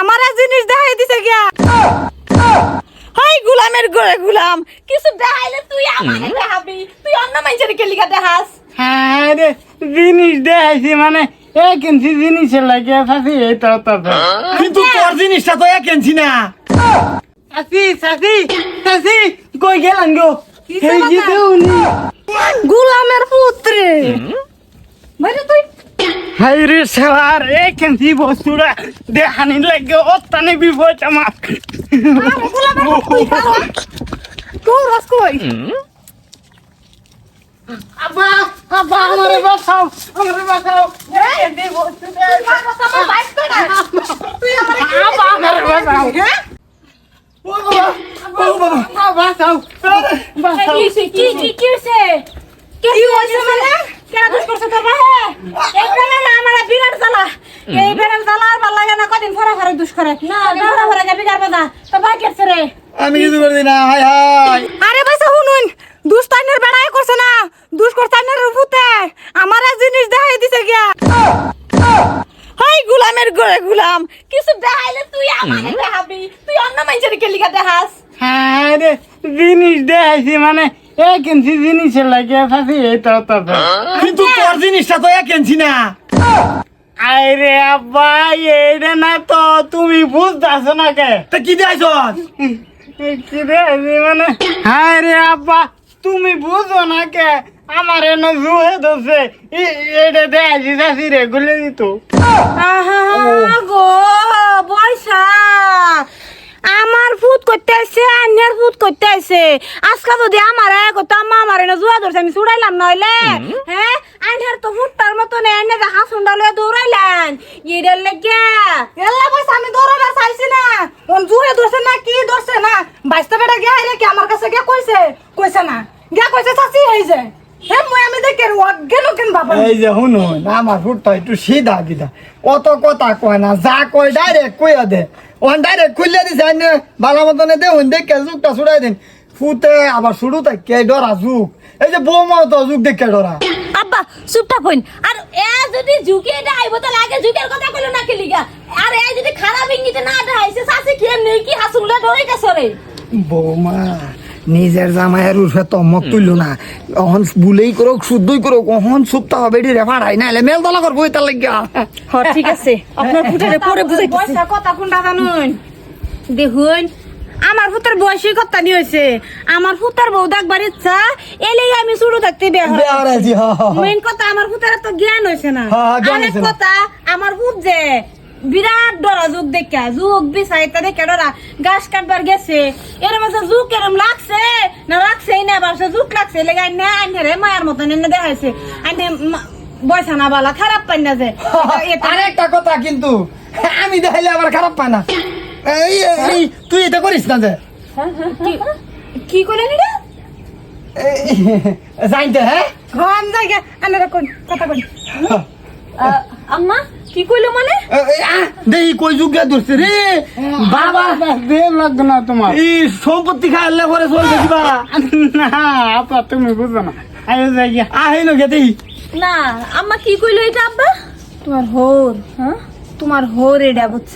আমার আর জিনিস দেখাই দিছে গিয়া। হাই গুলামের গড়ে গুলাম। কিছু দেখাইলে তুই আমাকে দেখাবি। তুই অন্য মানুষের কেলিকা দেখাস? হ্যাঁ রে জিনিস দেখাইছি মানে এক ইঞ্চি জিনিসের লাগে চাষি এটা তারপর কিন্তু তোর জিনিসটা তো এক কেনছি না। চাষি চাষি চাষি কই গেলাম গো? গুলামের পুত্রে। বাইরে তুই হাই রে সেলার এক ইঞ্চি বস্তুটা দেখানি লাগে অত্যানে বিপদ আমার। গুলামের রস কই? আব্বা আব্বা আমারে বাঁচাও আমারে বাঁচাও। এই দে বস্তুটা আমার বাইক তো না। তুই আব্বা আমারে বাঁচাও। ও বাবা ও বাবা বাঁচাও। বাঁচাও কি কি কি কি হইছে? কি হইছে মানে? কেন দুষ করছ তোর ভাই এই বেলা না আমার বিরাট জ্বালা এই বিরাট জ্বালা আর ভালো লাগে না কদিন ফরা ফরা দুষ করে। না ফরা ফরা যাবি কার বাদা তোর ভাই কেছে রে। আমি কিছু করে না হাই হাই। আরে বাইসা শুনুন দুষ তাইনের বেড়াই করছে না। দুষ করছে তাইনের রুফুতে আমার জিনিস দেখাই দিছে গিয়া। হাই গুলামের গড়ে গুলাম। কিছু দেখাইলে তুই আমাকে দেখাবি। তুই অন্য মানুষের কেলিকা দেখাস? হ্যাঁ রে জিনিস দেখাইছি মানে এক ইঞ্চি জিনিসের লাগে চাষি এটা তারপর কিন্তু তোর জিনিসটা তো এক কেনছি না। আরে আব্বা এইটা না তো তুমি বুঝতেছ না কে? তা কি দিয়েছ কি রে মানে? হ্যাঁ রে আব্বা তুমি বুঝো না কে? আমার এনে জুহে দোষে এটা দেখাইছি চাষি রে গুলে দিত। আহা গো বয়সা আমার ফুট করতে আসছে ফুট করতে আসছে আজকে যদি আমার এক তো আম্মা আমার এনে জুয়া ধরছে আমি ছুড়াইলাম নইলে। হ্যাঁ? আন্যার তো ফুটটার মতো নেই এনে দেখা সুন্দর লয়ে দৌড়াইলেন। ইডের লেগে। এল্লা পয়সা আমি দৌড়াবার চাইছি না। ওন জুয়ে ধরছে না কি ধরছে না? বাইশটা বেটা গিয়া আইলে কি আমার কাছে গিয়া কইছে? কইছে না। গিয়া কইছে চাচি হইছে হে মই আমি দেখে অজ্ঞান কেন বাবা এই যে শুনুন আমার ফুটটা একটু সিধা দিদা অত কথা কয় না যা কয় ডাইরেক্ট কইয়া দে। ওখান ডাইরেক্ট খুললে দিছে আইনে ভালো মতনে দে দেখে যুগটা ছুড়াই দিন। ফুতে আবার শুরু থাকে ডরা যুগ। এই যে বৌমাও তো যুগ দেখে ডরা। আব্বা চুপটা কইন আর এ যদি ঝুঁকে এটা আইব তাহলে আগে ঝুঁকের কথা কইলো না কি লিগা? আর এ যদি খারাপ ইঙ্গিতে না আইছে সাসে কি নেই কি হাসুলে ধরে রে? বৌমা নিজের জামাইয়ের উঠে তমক তুলল না। অহন বুলেই করুক শুদ্ধই করুক অহন সুপ্তা হবে এটি রেফার হাই না মেল তলা করব এটা লাগিয়া। হ ঠিক আছে। আপনার ফুটারে পরে বুঝাইতেছি। বয়সা কথা কোনটা জানুন দেখুন আমার ফুতার বয়সী কথা নি হয়েছে। আমার ফুতার বউ দেখবার ইচ্ছা এলেই আমি শুরু থাকতে। মেইন কথা আমার ফুতার তো জ্ঞান হয়েছে না। হ্যাঁ, আরেক কথা আমার ফুট যে বিরাট ডরা যুগ দেখা যুগ বিছাইতা দেখে ডরা গাছ কাটবার গেছে। এর মাঝে যুগ এরম লাগছে? না লাগছেই না বাসা যুগ লাগছে লেগে আইনে আইনে রে মায়ের মতন এনে দেখাইছে। আইনে বয়সা না বালা খারাপ পাই না যে। আরেকটা কথা কিন্তু আমি দেখাইলে আবার খারাপ পায় না। এই এই তুই এটা করিস না যে। কি- করলেন এটা? জানতে হ্যাঁ? ঘন জায়গা। আনারা কোন কথা কোন আম্মা কি কইলো? দেখি কই যুগ ধরছে রে? বাবা দেহ লাগতো না তোমার। এই সম্পত্তি খাইলে পরে চলবে দিবা না আপা তুমি বুঝো না। আয়ো যাই আহে নগে দেখি না আম্মা কি কইলো এটা আব্বা? তোমার হোর। হ্যাঁ? তোমার হোর এটা বুঝছ?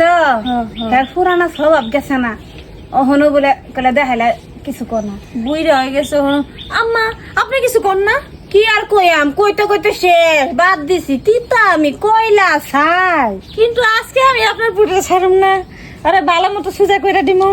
তার পুরানা স্বভাব গেছে না। অহনো বলে কলে দেখাইলে কিছু কর না। বুইরে হয়ে গেছে আম্মা আপনি কিছু কর না। কি আর কইয়াম? কইতে কইতে শেষ, বাদ দিছি। তিতা আমি, কইলা ছাই। কিন্তু আজকে আমি আপনার পুটে ছাড়ুম না। আরে ভালো মতো সুজা কইরা দিমু।